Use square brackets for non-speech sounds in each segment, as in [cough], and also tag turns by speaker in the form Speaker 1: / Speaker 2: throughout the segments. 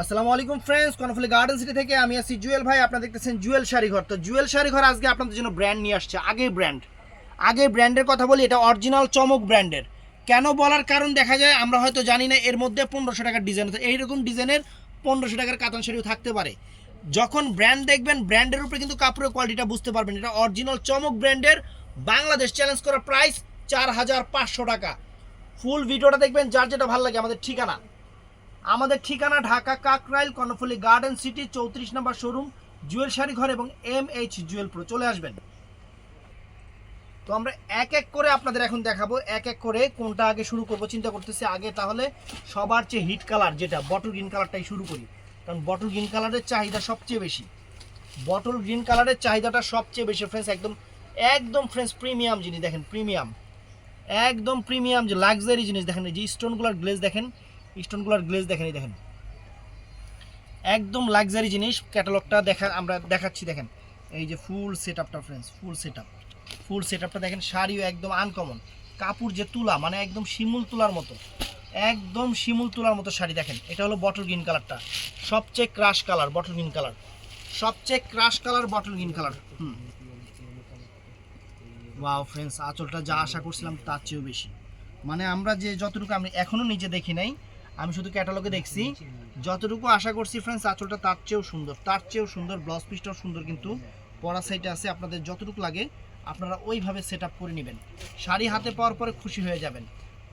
Speaker 1: আসসালামু আলাইকুম friends কনফলি garden city থেকে আমি আছি জুয়েল ভাই। আপনারা দেখতেছেন জুয়েল শাড়ি ঘর তো জুয়েল শাড়ি ঘর আজকে আপনাদের জন্য ব্র্যান্ড নিয়ে আসছে আগে ব্র্যান্ড আগে ব্র্যান্ডের কথা বলি, এটা অরিজিনাল চমক ব্র্যান্ডের কেন বলার কারণ দেখা যায়, আমরা হয়তো জানি না, এর মধ্যে পনেরোশো টাকার ডিজাইন এইরকম ডিজাইনের পনেরোশো টাকার কাতান শাড়িও থাকতে পারে। যখন ব্র্যান্ড দেখবেন ব্র্যান্ডের উপরে কিন্তু কাপড়ের কোয়ালিটিটা বুঝতে পারবেন। এটা অরিজিনাল চমক ব্র্যান্ডের বাংলাদেশ চ্যালেঞ্জ করা প্রাইস চার হাজার পাঁচশো টাকা। ফুল ভিডিওটা দেখবেন, যার যেটা ভালো লাগে, আমাদের ঠিকানা। আমাদের ঠিকানা ঢাকা কাকরাইল, কর্ণফুলি গার্ডেন সিটি, চৌত্রিশ নম্বর শোরুম জুয়েল শাড়ি ঘর এবং এম এইচ জুয়েল প্রো। চলে আসবেন। তো আমরা এক এক করে আপনাদের এখন দেখাবো, এক এক করে কোনটা আগে শুরু করব, চিন্তা করতেছি আগে তাহলে সবার চেয়ে হিট কালার যেটা, বটল গ্রিন কালারটাই শুরু করি। কারণ বটল গ্রিন কালারের চাহিদা সবচেয়ে বেশি। বটল গ্রিন কালারের চাহিদাটা সবচেয়ে বেশি ফ্রেন্ডস একদম একদম ফ্রেন্ডস প্রিমিয়াম জিনিস দেখেন প্রিমিয়াম একদম প্রিমিয়াম যে লাক্সারি জিনিস দেখেন, এই যে স্টোনগুলোর গ্লেজ দেখেন স্টোনগুলোর গ্লেজ দেখেন, এই দেখেন। একদম লাক্সারি জিনিস, ক্যাটালগটা দেখা, আমরা দেখাচ্ছি, দেখেন। এই যে ফুল সেট আপটা friends full set up full set আপটা দেখেন, শাড়িও একদম আনকমন কাপড় যে তুলা মানে একদম শিমুল তুলার মতো। একদম শিমুল তুলার মতো শাড়ি, দেখেন। এটা হলো বটল গ্রিন কালারটা সবচেয়ে crush colour bottle green colour সবচেয়ে crush colour bottle green colour hmm. Wow friends আঁচলটা যা আশা করছিলাম, তার চেয়েও বেশি। মানে আমরা যে যতটুকু আমি এখনও নিজে দেখি নাই আমি শুধু ক্যাটালগে দেখছি। যতটুকু আশা করছি ফ্রেন্ডস আঁচলটা তার চেয়েও সুন্দর। তার চেয়েও সুন্দর ব্লাউজ পিসটাও সুন্দর কিন্তু পরা সাইডে আছে, আপনাদের যতটুকু লাগে, আপনারা ওইভাবে সেট করে নেবেন। শাড়ি হাতে পাওয়ার পরে খুশি হয়ে যাবেন।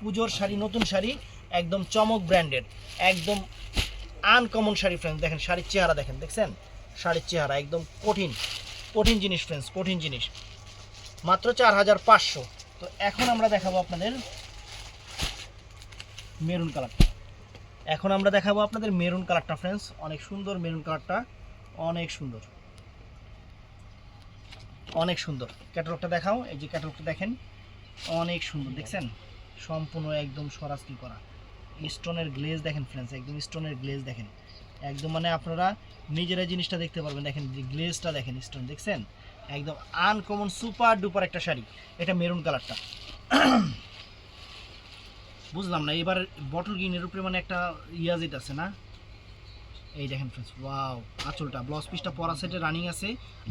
Speaker 1: পুজোর শাড়ি, নতুন শাড়ি, একদম চমক ব্র্যান্ডেড একদম আনকমন শাড়ি ফ্রেন্ডস দেখেন, শাড়ির চেহারা দেখেন, দেখছেন? শাড়ির চেহারা একদম কঠিন কঠিন জিনিস ফ্রেন্ডস কঠিন জিনিস। মাত্র চার হাজার পাঁচশো। তো এখন আমরা দেখাবো আপনাদের মেরুন কালারটা এখন আমরা দেখাবো আপনাদের মেরুন কালারটা ফ্রেন্ডস অনেক সুন্দর মেরুন কালারটা। অনেক সুন্দর। অনেক সুন্দর। ক্যাটালগটা দেখাও। এই যে ক্যাটালগটা দেখেন, অনেক সুন্দর। দেখছেন? সম্পূর্ণ একদম সরাসরি করা। স্টোনের গ্লেজ দেখেন ফ্রেন্ডস একদম স্টোনের গ্লেজ দেখেন। একদম মানে আপনারা নিজেরা জিনিসটা দেখতে পারবেন। দেখেন, যে গ্লেজটা দেখেন স্টোন দেখছেন? একদম আনকমন সুপার ডুপার একটা শাড়ি। এটা মেরুন কালারটা। বুঝলাম না, এবার বটল গ্রিনের উপরে মানে একটা ইয়াজিট আছে না? এই দেখেন ফ্রেন্ডস ওয়াও আঁচলটা ব্লাউজ পিসটা পরা সেটে রানিং আছে।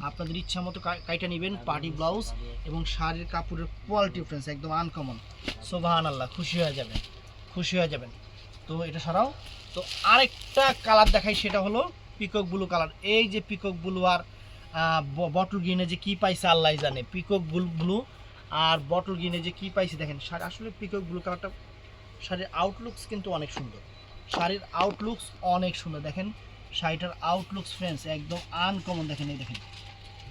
Speaker 1: আপনাদের ইচ্ছা মতো কাইটা নেবেন পার্টি ব্লাউজ এবং শাড়ির কাপড়ের কোয়ালিটি ফ্রেন্ডস একদম আনকমন সোবাহান আল্লাহ খুশি হয়ে যাবেন, খুশি হয়ে যাবেন। তো এটা ছাড়াও তো আরেকটা কালার দেখাই, সেটা হলো পিকক ব্লু কালার এই যে পিকক ব্লু আর বটল গ্রিনে যে কি পাইছে আল্লাহ জানে। পিকক ব্লু আর বটল গ্রিনে যে কি পাইছে, দেখেন আসলে পিকক ব্লু কালারটা শাড়ির আউটলুকস কিন্তু অনেক সুন্দর। শাড়ির আউটলুকস অনেক সুন্দর। দেখেন, শাড়িটার আউটলুকস ফ্রেন্ডস একদম আনকমন দেখেন, এই দেখেন।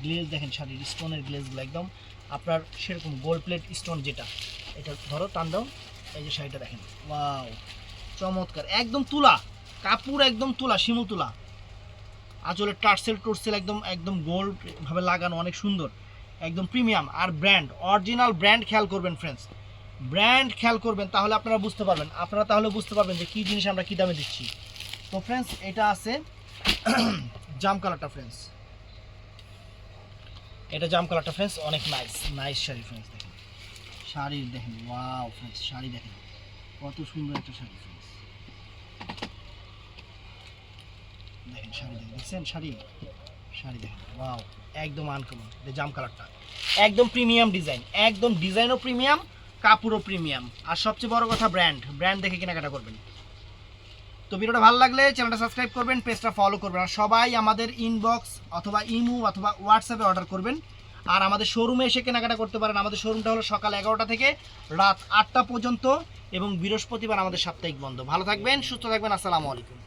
Speaker 1: গ্লেজ দেখেন শাড়ির স্টোনের গ্লেজগুলো একদম। আপনার সেরকম গোল্ড প্লেট স্টোন যেটা, এটা ধরো, টান দাও। এই যে শাড়িটা দেখেন ওয়াও চমৎকার। একদম তুলা, কাপড় একদম তুলা, শিমু তুলা। আঁচলের টার্সেল টর্সেল একদম একদম গোল্ড ভাবে লাগানো, অনেক সুন্দর। একদম প্রিমিয়াম আর ব্র্যান্ড অরিজিনাল ব্র্যান্ড খেয়াল করবেন ফ্রেন্ডস ব্র্যান্ড খেয়াল করবেন, তাহলে আপনারা বুঝতে পারবেন। আপনারা তাহলে বুঝতে পারবেন যে কী জিনিস আমরা কী দামে দিচ্ছি। তো ফ্রেন্ডস এটা আছে [clears throat] জাম কালারটা ফ্রেন্ডস এটা জাম কালারটা ফ্রেন্ডস অনেক নাইস নাইস শাড়ি ফ্রেন্ডস দেখেন। শাড়ির দেখেন ওয়াও ফ্রেন্ডস শাড়ি দেখেন। কত সুন্দর একটা শাড়ি ফ্রেন্ডস দেখেন, শাড়ি দেখেন, দেখছেন? শাড়ি শাড়ি দেখেন ওয়াও একদম আনকমন জাম কালারটা। একদম প্রিমিয়াম ডিজাইন একদম ডিজাইনও প্রিমিয়াম কাপড়ও প্রিমিয়াম আর সবচেয়ে বড় কথা ব্র্যান্ড ব্র্যান্ড দেখে কেনাকাটা করবেন। তো ভিডিওটা ভালো লাগলে চ্যানেলটা সাবস্ক্রাইব করবেন পেজটা ফলো করবেন। আর সবাই আমাদের ইনবক্স অথবা ইমু অথবা হোয়াটসঅ্যাপে অর্ডার করবেন। আর আমাদের শোরুমে এসে কেনাকাটা করতে পারেন। আমাদের শোরুমটা হলো সকাল এগারোটা থেকে রাত আটটা পর্যন্ত এবং বৃহস্পতিবার আমাদের সাপ্তাহিক বন্ধ। ভালো থাকবেন, সুস্থ থাকবেন, আসসালামু আলাইকুম।